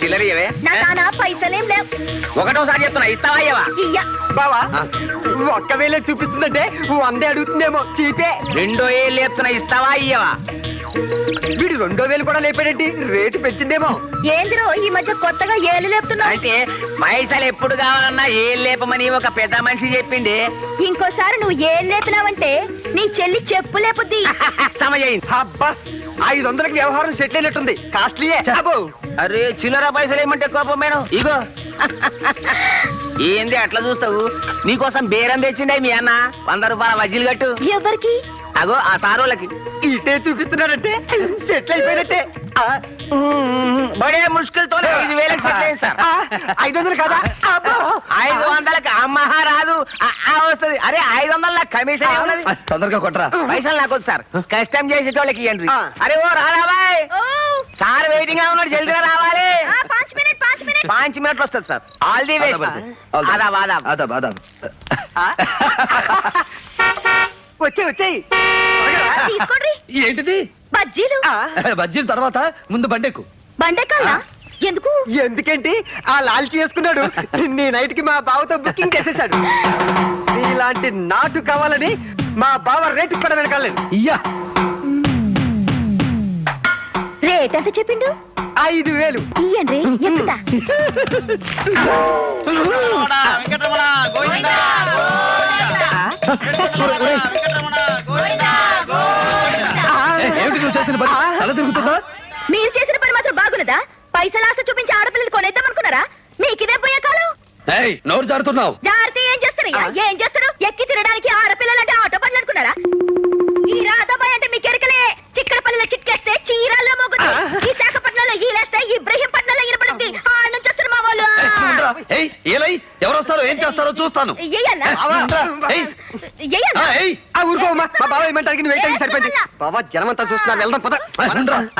చిల్లర ఇయ్యవే నా పైసలేం లేవు. ఒకటోసారి చెప్తున్నా ఇస్తావా ఇయ్యవా? ఇయ్య. బావా ఒక్క వేలే చూపిస్తుందంటే వందే అడుగుతుందేమో చీపే. రెండో ఏళ్ళు చెప్తున్నా ఇస్తావా ఇయ్యవా? వీడు రెండో వేలు కూడా లేపాడేంటి రేటు పెంచిందేమో. ఏందిరో ఈ మధ్య కొత్తగా ఏలు లేపుతున్నావు? అంటే పైసలు ఎప్పుడు కావాలన్నా ఏం లేపమని ఒక పెద్ద మనిషి చెప్పింది. ఇంకోసారి నువ్వు ఏం లేపినావంటే నీ చెల్లి చెప్పు లేపుద్ది సమజైంది అబ్బా ఐదు వందలకి వ్యవహారం సెటిల్ అయినట్టుంది. కాస్ట్లీయే. అబ్బో. అరే చిల్లర పైసలు ఏమంటే కోపం మేడం? ఇగో. ఏంది అట్లా చూస్తావు? నీకోసం బేరం తెచ్చిండే మీ అన్న. వంద రూపాయల వజ్జీలు కట్టు. ఎవరికి? అగో ఆ సారోళ్ళకి. ఇటే చూపిస్తున్నాడంటే సెటిల్ అయిపోయినట్టే. ఆ, బడే ముష్కిల్ తోనే ఐదు వేలకు సెటిల్ అయింది సార్. ఐదు వందలు కదా? అబ్బో. ఐదు వందలకు అమ్మహ రాదు వస్తది. అరే ఐదు వందల నాకు కమిషన్ ఉన్నది తొందరగా కొట్టరా. పైసలు నాకు వద్దు సార్. కష్టం చేసేటోళ్ళకి ఇవ్వండి ఆ. అరే ఓ రాబాయ్ సార్ వెయిటింగ్గా ఉన్నాడు జల్దిగా రావాలి. పాంచ్ మినిట్ పాంచ్ మినిట్. పాంచ్ మినిట్లు వస్తుంది sir. All the best. Aadab ఆదాబ్ ఆదాబ్ ఆదాబ్ వచ్చే వచ్చేయి. తీసుకోండి. ఏంటిది? బజ్జీలు. బజ్జీల తర్వాత ముందు బండెక్కు. బండెక్కాలా? ఎందుకు? ఎందుకేంటి? ఆ లాల్చి చేసుకున్నాడు నీ నైట్కి మా బావతో బుకింగ్ చేసేసాడు ఇలాంటి నాటు కావాలని మా బావ రేటు కూడా వెనకాలేదు ఇయ్యా. రేట్ ఎంత చెప్పిండు? ఐదు వేలు. ఇయ్యండి ఎక్కుతా ఏ, చేసిన పని తల తిరుగుతుందా? మీరు చేసిన పని మాత్రం బాగున్నదా? పైసలు ఆశ చూపించి ఆడపిల్లలు కొనేద్దాం అనుకున్నారా మీకు ఇదే పోయే కాలం? ఏయ్ నోరు జారుతున్నావు. జాగ్రత్త ఏం చేస్తారయ్యా ఏం చేస్తారు? ఎక్కి తినడానికి ఆడపిల్లలంటే ఆటో పనులు అనుకున్నారా ఈ రాధాబాయ్ అంటే మీకు ఎరకలే చిక్కడపల్లిలో చిక్కేస్తే చీరాల్లో మొగ్గుతుంది విశాఖపట్నంలో ఈలేస్తే ఇబ్రహీంపట్నంలో ఇనపడుద్ది ఆ నుంచి వస్తారు మా వాళ్ళు ఏయ్, చూడరా. ఏయ్ ఏలై ఎవరు వస్తారో ఏం చేస్తారో చూస్తాను. ఊరుకోమా మా బావ ఏమంటారు నువ్వు ఏంటని సరిపోయింది. బావా జనమంతా చూస్తున్నా వెళ్దాం పద.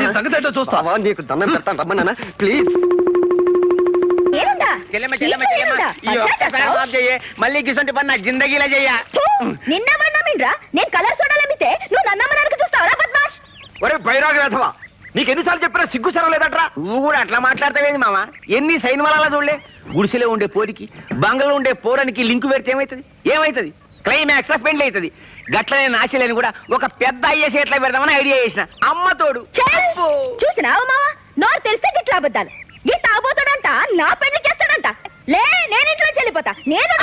నీ సంగతి ఏంటో చూస్తా. బావా నీకు దండం పెడతాను రమ్మన్నా ప్లీజ్ మళ్ళీ జిందగీలో చెయ్య. నిన్న నేను కలర్ సోడాలు అమ్మితే నువ్వు నన్నమ్మడానికి చూస్తావరా బద్మాష్? ఒరే బైరాగ వేధవా? నీకు ఎన్నిసార్లు చెప్పినా సిగ్గు సరం లేదట్రా? నువ్వు కూడా అట్లా మాట్లాడతావేంది మామ ఎన్ని సైన్ వల్ల చూడలే? గుడిసెలో ఉండే పోరికి బంగళలో ఉండే పోరానికి లింకు పెడితే ఏమైతుంది? ఏమైతుంది? క్లైమాక్స్లో పెండ్లి అవుతుంది. గట్లనే నాశలేని కూడా ఒక పెద్ద అయ్యేసి ఎట్లా పెడదామని ఐడియా చేసిన. అమ్మ తోడు. చూసినావు మావా? నోరు తెలిస్తే గిట్లా అబద్ధాలు. ఈ తాగుతాడంట నా పెళ్ళి చేస్తాడంట. లే నేను ఇంట్లో వెళ్ళిపోతా నేను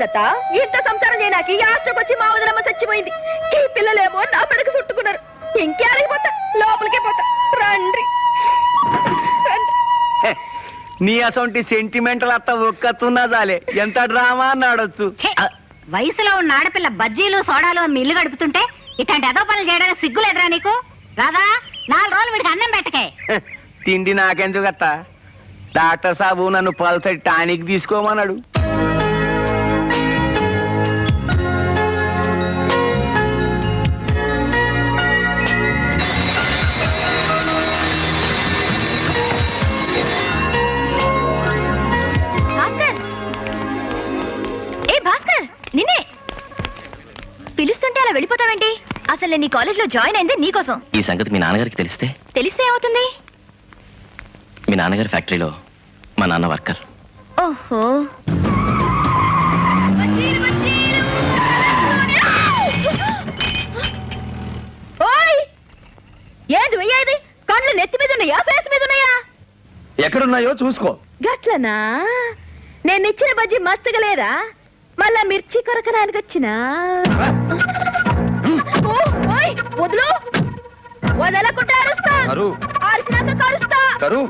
తెలవడదేమున్నదత్త ఇంత సంసారం చేయనాకి ఈ వచ్చి మా వదిలమ్మ చచ్చిపోయింది. ఈ పిల్లలేమో నా పెడకు చుట్టుకున్నారు. ఇంకే అడిగిపోతా లోపలికే పోతా. రండి. నీ అసొంటి సెంటిమెంటల్ అత్త ఒక్కతున్నా చాలే ఎంత డ్రామా అని ఆడొచ్చు! వయసులో ఉన్న ఆడపిల్ల బజ్జీలు సోడాలు అమ్మి ఇల్లు గడుపుతుంటే ఇట్లాంటి ఎదో పనులు చేయడానికి సిగ్గులేదురా నీకు? రాదా నాలుగు రోజులు వీడికి అన్నం పెట్టకే. తిండి నాకెందుకు అత్త డాక్టర్ సాబు నన్ను పల్సటి టానిక్ తీసుకోమన్నాడు. అసలు నేను నీ కాలేజ్లో జాయిన్ అయింది నీకోసం. ఈ సంగతి మీ నాన్నగారికి తెలిస్తే? తెలిస్తే ఏమవుతుంది? మీ నాన్నగారి ఫ్యాక్టరీలో మా నాన్న వర్కర్. ఓహో. ఓయ్! ఏది వెయ్యేది కళ్ళు నెత్తి మీద ఉన్నాయా ఫేస్ మీద ఉన్నాయా? ఎక్కడున్నాయో చూసుకో. గట్లనా? నేను ఇచ్చిన బజ్జి మస్తుగా లేదా? మళ్ళా మిర్చి కొరకడానికి వచ్చినా? వదులు. వదలకుంటే అరుస్తా. కరు. అరిసినాక కరుస్తా. కరు.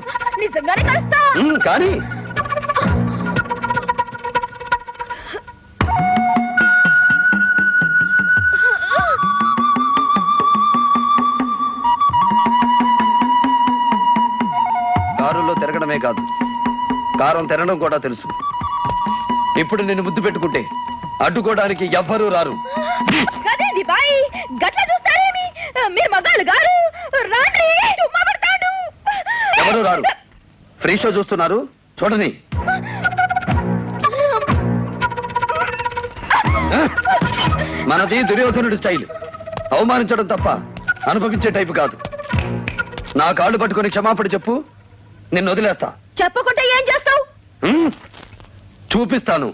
నిజంగానే కరుస్తా. ఉమ్, కానీ. కారులో తిరగడమే కాదు. కారం తినడం కూడా తెలుసు. ఇప్పుడు నేను ముద్దు పెట్టుకుంటే అడ్డుకోవడానికి ఎవ్వరూ రారు. గట్ల చూస్తారేమి మీరు మగాళ్ళు గారు రాండి చుమ్మా పడతాడు. గారు ఫ్రీ షో చూస్తున్నారు? చూడని? మనది దుర్యోధనుడి స్టైల్. అవమానించడం తప్ప అనుభవించే టైపు కాదు. నా కాళ్ళు పట్టుకొని క్షమాపణ చెప్పు నిన్ను వదిలేస్తా. చెప్పకుంటే ఏం చేస్తావు? చూపిస్తాను.